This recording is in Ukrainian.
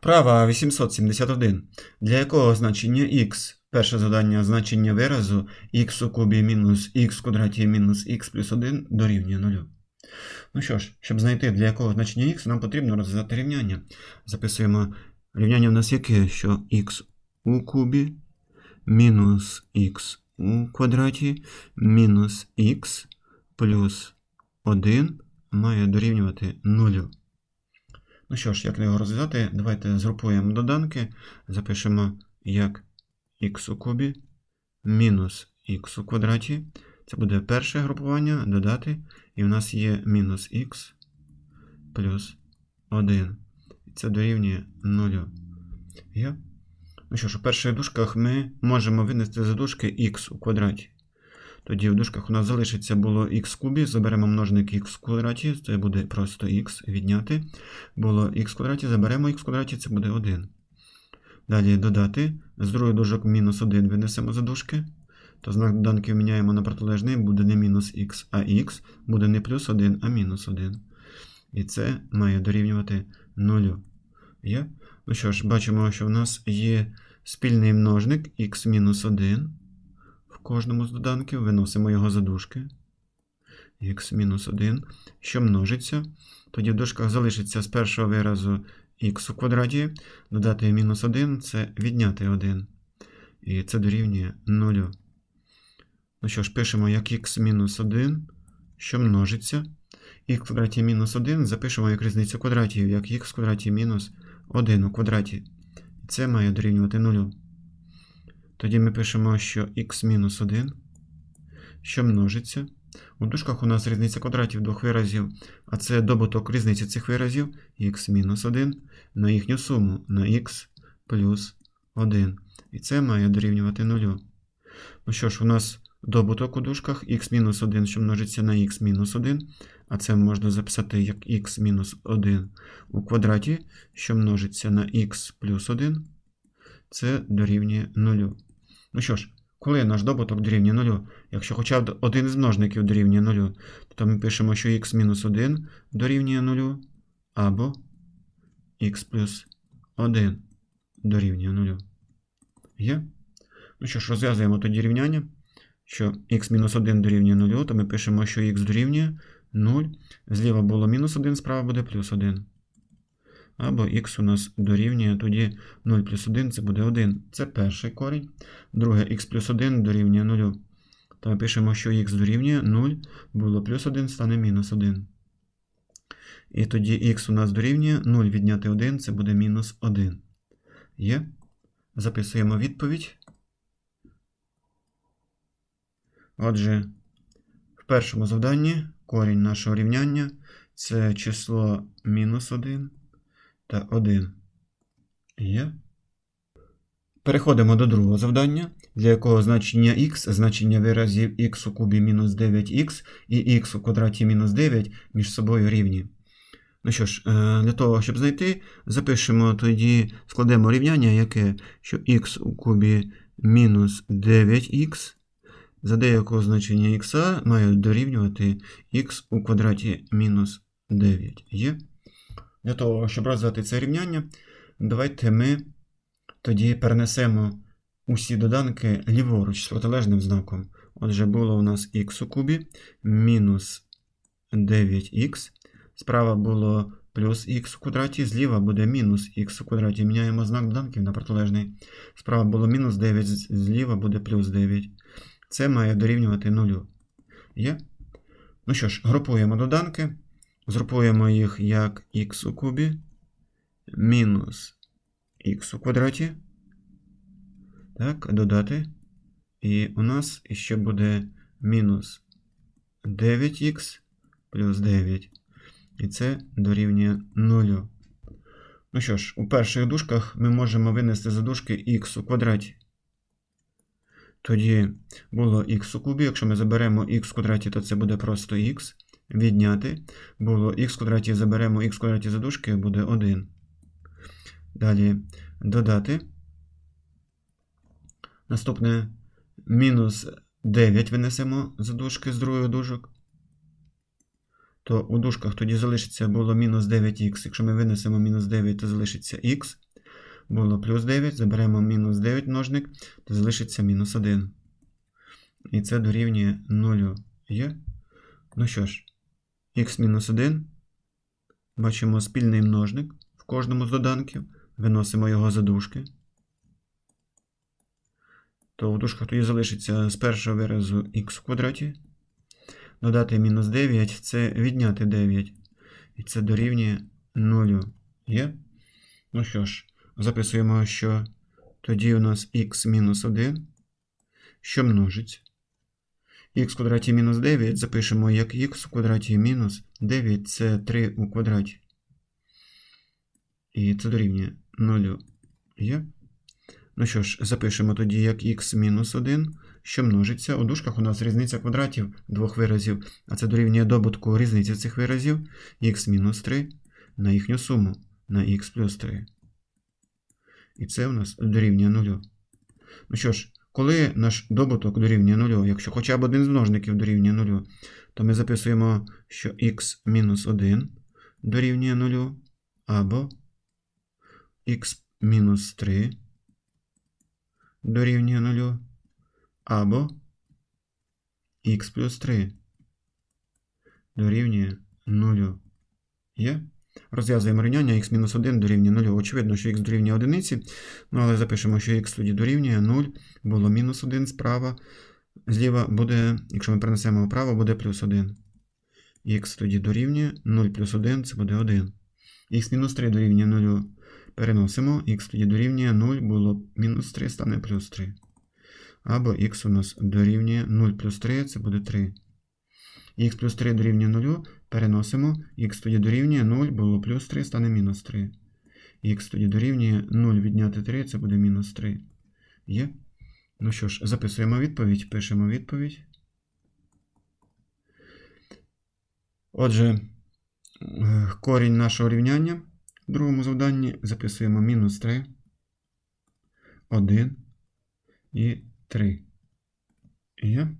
Вправа 871. Для якого значення х? Перше завдання значення виразу х у кубі мінус х квадраті мінус х плюс 1 дорівнює 0. Ну що ж, щоб знайти для якого значення х, нам потрібно розв'язати рівняння. Записуємо рівняння в нас яке, що х у кубі мінус х у квадраті мінус х плюс 1 має дорівнювати 0. Ну що ж, як його розв'язати, давайте згрупуємо доданки, запишемо як х у кубі мінус х у квадраті. Це буде перше групування, додати, і в нас є мінус х плюс 1. І це дорівнює 0. Є? Ну що ж, у перших дужках ми можемо винести за дужки х у квадраті. Тоді в дужках у нас залишиться було х кубі, заберемо множник х в квадраті, це буде просто х відняти. Було х в квадраті, заберемо х в квадраті, це буде 1. Далі додати. З другої дужок мінус 1 винесемо за дужки. То знак доданків міняємо на протилежний, буде не мінус х, а х, буде не плюс 1, а мінус 1. І це має дорівнювати 0. Є? Ну що ж, бачимо, що в нас є спільний множник х мінус 1 кожному з доданків. Виносимо його за дужки. Х-1, що множиться. Тоді в дужках залишиться з першого виразу х у квадраті. Додати мінус 1 це відняти 1. І це дорівнює 0. Ну що ж, пишемо як х-1, що множиться. х в квадраті мінус 1 запишемо як різницю квадратів, як х в квадраті мінус 1 у квадраті. Це має дорівнювати 0. Тоді ми пишемо, що х мінус 1, що множиться. У дужках у нас різниця квадратів двох виразів, а це добуток різниці цих виразів х мінус 1 на їхню суму на х плюс 1. І це має дорівнювати 0. Ну що ж, у нас добуток у дужках х мінус 1, що множиться на х мінус 1, а це можна записати як х мінус 1 у квадраті, що множиться на х плюс 1, це дорівнює 0. Ну що ж, коли наш добуток дорівнює 0, якщо хоча б один з множників дорівнює 0, то ми пишемо, що х мінус 1 дорівнює 0, або х плюс 1 дорівнює 0. Є? Ну що ж, розв'язуємо тоді рівняння, що х-1 дорівнює 0, то ми пишемо, що х дорівнює 0. Зліва було мінус 1, справа буде плюс 1. Або х у нас дорівнює тоді 0 плюс 1 це буде 1. Це перший корінь. Друге х плюс 1 дорівнює 0. То ми пишемо, що х дорівнює 0, було плюс 1, стане мінус 1. І тоді х у нас дорівнює 0 відняти 1, це буде мінус 1. Є. Записуємо відповідь. Отже, в першому завданні корінь нашого рівняння це число мінус 1 та 1. Є. Переходимо до другого завдання, для якого значення х, значення виразів х у кубі мінус 9х і х у квадраті мінус 9 між собою рівні. Ну що ж, е, для того, щоб знайти, запишемо тоді, складемо рівняння, яке що х у кубі мінус 9х за деякого значення х має дорівнювати х у квадраті мінус 9 є. Для того, щоб розв'язати це рівняння, давайте ми тоді перенесемо усі доданки ліворуч з протилежним знаком. Отже, було у нас х у кубі мінус 9х. Справа було плюс х у квадраті, зліва буде мінус х у квадраті. Міняємо знак доданків на протилежний. Справа було мінус 9, зліва буде плюс 9. Це має дорівнювати 0. Є? Ну що ж, групуємо доданки. Згрупуємо їх як х у кубі мінус х у квадраті. Так, додати. І у нас ще буде мінус 9х плюс 9. І це дорівнює 0. Ну що ж, у перших дужках ми можемо винести за дужки х у квадраті. Тоді було х у кубі. Якщо ми заберемо х в квадраті, то це буде просто х. Відняти. Було х квадраті, заберемо х квадраті за дужки, буде 1. Далі додати. Наступне мінус 9 винесемо за дужки з другої дужок. То у дужках тоді залишиться було мінус 9х. Якщо ми винесемо мінус 9, то залишиться х. було плюс 9, заберемо мінус 9 множник, то залишиться мінус 1. І це дорівнює 0 є. Ну що ж, х мінус 1. Бачимо спільний множник в кожному з доданків. Виносимо його за дужки. То в дужках тоді залишиться з першого виразу х в квадраті. Додати мінус 9 це відняти 9. І це дорівнює 0 є. Ну що ж, записуємо, що тоді у нас х мінус 1, що множиться. Х квадраті мінус 9 запишемо як х в квадраті мінус 9 це 3 у квадраті. І це дорівнює 0 є. Ну що ж, запишемо тоді як х мінус 1, що множиться. У дужках у нас різниця квадратів двох виразів, а це дорівнює добутку різниці цих виразів х мінус 3 на їхню суму на х плюс 3. І це у нас дорівнює 0. Ну що ж, коли наш добуток дорівнює 0, якщо хоча б один з множників дорівнює 0, то ми записуємо, що х мінус 1 дорівнює 0, або х мінус 3 дорівнює 0, або х плюс 3 дорівнює 0. Є? Розв'язуємо рівняння х-1 дорівнює 0. Очевидно, що х дорівнює 1, ну, але запишемо, що х тоді дорівнює 0, було мінус 1 справа. Зліва буде, якщо ми перенесемо вправо, буде плюс 1. х тоді дорівнює 0 плюс 1 це буде 1. х-3 дорівнює 0. Переносимо, х тоді дорівнює 0, було мінус 3, стане плюс 3. Або х у нас дорівнює 0 плюс 3, це буде 3. Х плюс 3 дорівнює 0, переносимо, х тоді дорівнює 0, було плюс 3, стане мінус 3. х тоді дорівнює 0 відняти 3, це буде мінус 3. Є? Ну що ж, записуємо відповідь, пишемо відповідь. Отже, е, корінь нашого рівняння в другому завданні записуємо мінус 3, 1 і 3. Є?